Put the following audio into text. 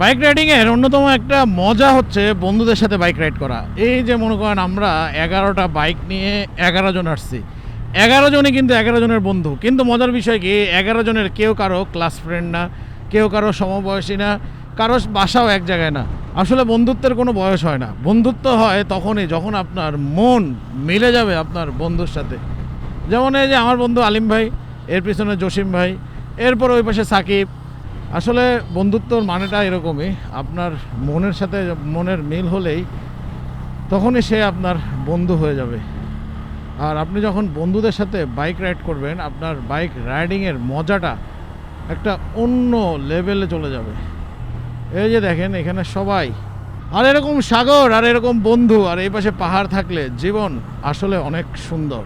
Bike রাইডিংয়ের অন্যতম একটা মজা হচ্ছে বন্ধুদের সাথে বাইক রাইড করা। এই যে মনে করেন আমরা এগারোটা বাইক নিয়ে এগারো জন আসছি। এগারো জনই কিন্তু এগারো জনের বন্ধু। কিন্তু মজার বিষয় কি, এগারো জনের কেউ কারও ক্লাস ফ্রেন্ড না, কেউ কারও সমবয়সী না, কারও বাসাও এক জায়গায় না। আসলে বন্ধুত্বের কোনো বয়স হয় না। বন্ধুত্ব হয় তখনই যখন আপনার মন মিলে যাবে আপনার বন্ধুর সাথে। যেমন এই যে আমার বন্ধু আলিম ভাই, এর পিছনে জসিম ভাই, এরপর ওই পাশে সাকিব আসলে বন্ধুত্বর মানেটা এরকমই। আপনার মনের সাথে মনের মিল হলেই তখনই সে আপনার বন্ধু হয়ে যাবে। আর আপনি যখন বন্ধুদের সাথে বাইক রাইড করবেন, আপনার বাইক রাইডিংয়ের মজাটা একটা অন্য লেভেলে চলে যাবে। এই যে দেখেন, এখানে সবাই, আর এরকম সাগর, আর এরকম বন্ধু, আর এই পাশে পাহাড় থাকলে জীবন আসলে অনেক সুন্দর।